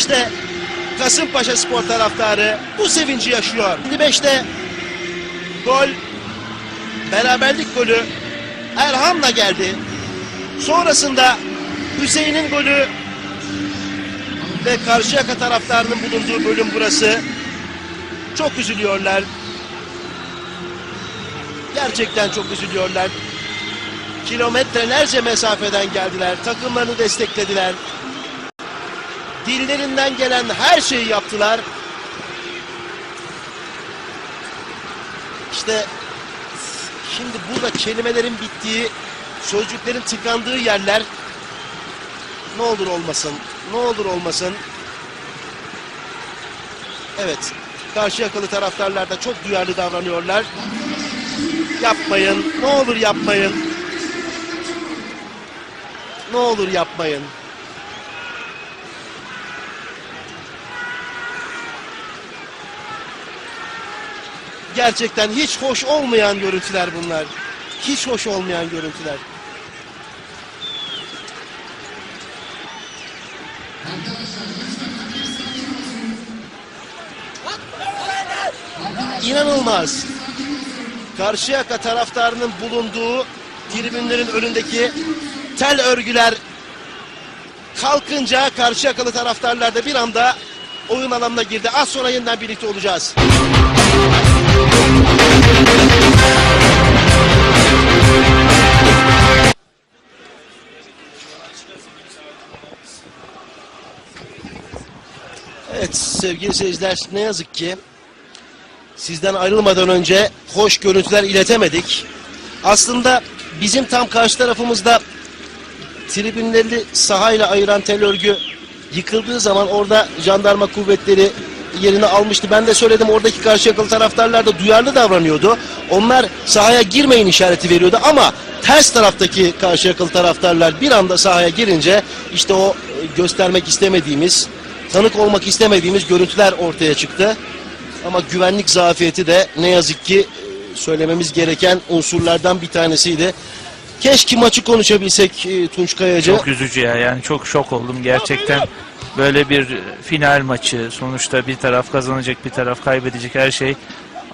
İşte Kasımpaşa spor taraftarı bu sevinci yaşıyor. 55'te gol beraberlik golü Erham'la geldi. Sonrasında Hüseyin'in golü ve Karşıyaka taraftarının bulunduğu bölüm burası. Çok üzülüyorlar. Gerçekten çok üzülüyorlar. Kilometrelerce mesafeden geldiler. Takımlarını desteklediler. Dillerinden gelen her şeyi yaptılar. İşte şimdi burada kelimelerin bittiği, sözcüklerin tıkandığı yerler ne olur olmasın, ne olur olmasın. Evet, karşı yakalı taraftarlar da çok duyarlı davranıyorlar. Yapmayın, ne olur yapmayın. Ne olur yapmayın. Gerçekten hiç hoş olmayan görüntüler bunlar. Hiç hoş olmayan görüntüler. İnanılmaz. Karşıyaka taraftarının bulunduğu tribünlerin önündeki tel örgüler kalkınca Karşıyakalı taraftarlar da bir anda oyun alanına girdi. Az sonra yeniden birlikte olacağız. Evet sevgili seyirciler ne yazık ki sizden ayrılmadan önce hoş görüntüler iletemedik. Aslında bizim tam karşı tarafımızda tribünleri sahayla ayıran tel örgü yıkıldığı zaman orada jandarma kuvvetleri yerini almıştı. Ben de söyledim oradaki karşı yakalı taraftarlar da duyarlı davranıyordu. Onlar sahaya girmeyin işareti veriyordu ama ters taraftaki karşı yakalı taraftarlar bir anda sahaya girince işte o e, göstermek istemediğimiz, tanık olmak istemediğimiz görüntüler ortaya çıktı. Ama güvenlik zafiyeti de ne yazık ki e, söylememiz gereken unsurlardan bir tanesiydi. Keşke maçı konuşabilsek e, Tunç Kayacı. Çok üzücü ya yani çok şok oldum gerçekten. Böyle bir final maçı sonuçta bir taraf kazanacak bir taraf kaybedecek her şey.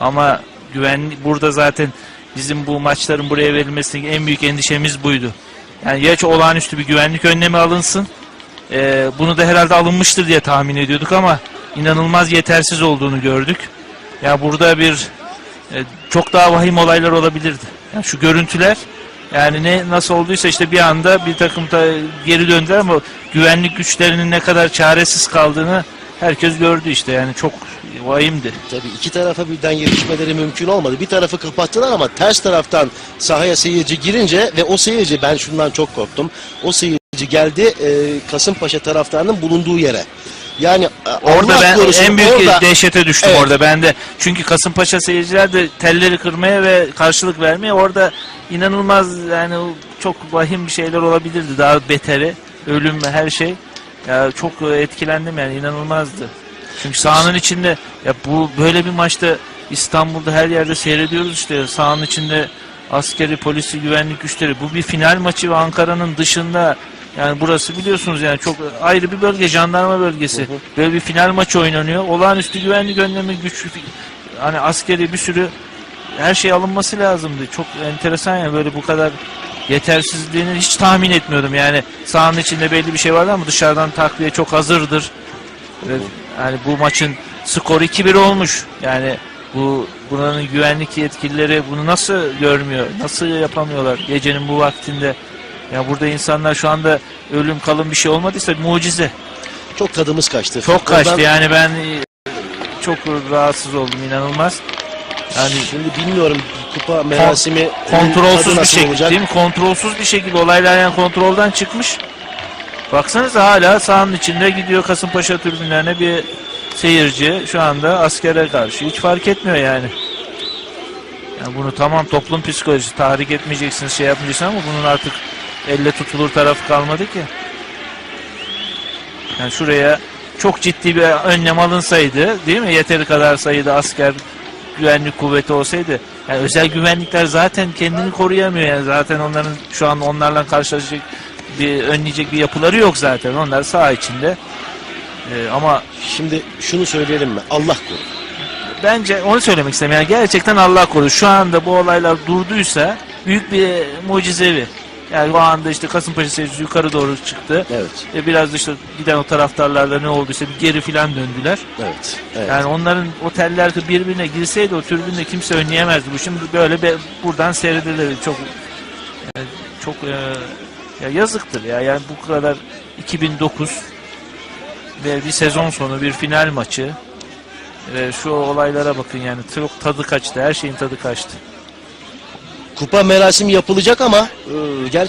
Ama güvenlik burada zaten bizim bu maçların buraya verilmesindeki en büyük endişemiz buydu. Yani ya olağanüstü bir güvenlik önlemi alınsın. Ee, bunu da herhalde alınmıştır diye tahmin ediyorduk ama inanılmaz yetersiz olduğunu gördük. Ya burada bir e, çok daha vahim olaylar olabilirdi. Yani şu görüntüler yani ne nasıl olduysa işte bir anda bir takım da geri döndüler ama güvenlik güçlerinin ne kadar çaresiz kaldığını herkes gördü işte yani çok vahimdi. Tabii iki tarafa birden yetişmeleri mümkün olmadı. Bir tarafı kapattılar ama ters taraftan sahaya seyirci girince ve o seyirci ben şundan çok korktum. O seyirci geldi e, Kasımpaşa taraftarının bulunduğu yere. Yani e, Orada Allah ben en büyük orada- dehşete düştüm Evet. orada ben de. Çünkü Kasımpaşa seyirciler de telleri kırmaya ve karşılık vermeye orada inanılmaz yani çok vahim bir şeyler olabilirdi. Daha beteri, ölüm ve her şey. Ya çok etkilendim yani inanılmazdı. Çünkü sahanın içinde ya bu böyle bir maçta İstanbul'da her yerde seyrediyoruz işte sahanın içinde askeri, polisi, güvenlik güçleri. Bu bir final maçı ve Ankara'nın dışında yani burası biliyorsunuz yani çok ayrı bir bölge, jandarma bölgesi. Böyle bir final maçı oynanıyor. Olağanüstü güvenlik önlemi, güçlü hani askeri bir sürü her şey alınması lazımdı. Çok enteresan yani böyle bu kadar yetersizliğini hiç tahmin etmiyordum. Yani sahanın içinde belli bir şey vardı ama dışarıdan takviye çok hazırdır. Ve yani bu maçın skoru 2-1 olmuş. Yani bu buranın güvenlik yetkilileri bunu nasıl görmüyor? Nasıl yapamıyorlar gecenin bu vaktinde? Ya burada insanlar şu anda ölüm kalım bir şey olmadıysa mucize. çok tadımız kaçtı. Çok kaçtı yani ben e, çok rahatsız oldum inanılmaz. Yani Şimdi bilmiyorum kupa merasimi kontrolsüz bir şekilde olacak? değil mi? Kontrolsüz bir şekilde olaylar yani kontrolden çıkmış. Baksanıza hala sahanın içinde gidiyor Kasımpaşa tribünlerine bir seyirci şu anda askere karşı hiç fark etmiyor yani. Yani bunu tamam toplum psikolojisi tahrik etmeyeceksiniz şey yapmayacaksınız ama bunun artık elle tutulur tarafı kalmadı ki. Yani şuraya çok ciddi bir önlem alınsaydı değil mi? Yeteri kadar sayıda asker güvenlik kuvveti olsaydı. Yani özel güvenlikler zaten kendini koruyamıyor yani zaten onların şu an onlarla karşılaşacak bir önleyecek bir yapıları yok zaten. Onlar saha içinde E, ama Şimdi şunu söyleyelim mi? Allah korusun. bence onu söylemek istedim. Yani gerçekten Allah korusun. Şu anda bu olaylar durduysa büyük bir mucizevi. Yani o anda işte Kasımpaşa seyircisi yukarı doğru çıktı. Evet. E biraz işte giden o taraftarlarla ne olduysa bir geri filan döndüler. Evet. evet. Yani onların oteller birbirine girseydi o tribünde kimse önleyemezdi. Bu şimdi böyle be, buradan seyredilir. Çok e, çok e, ya yazıktır ya. Yani bu kadar 2009 ve bir sezon sonu bir final maçı ve şu olaylara bakın yani çok tadı kaçtı. Her şeyin tadı kaçtı. Kupa merasimi yapılacak ama e, gerçekten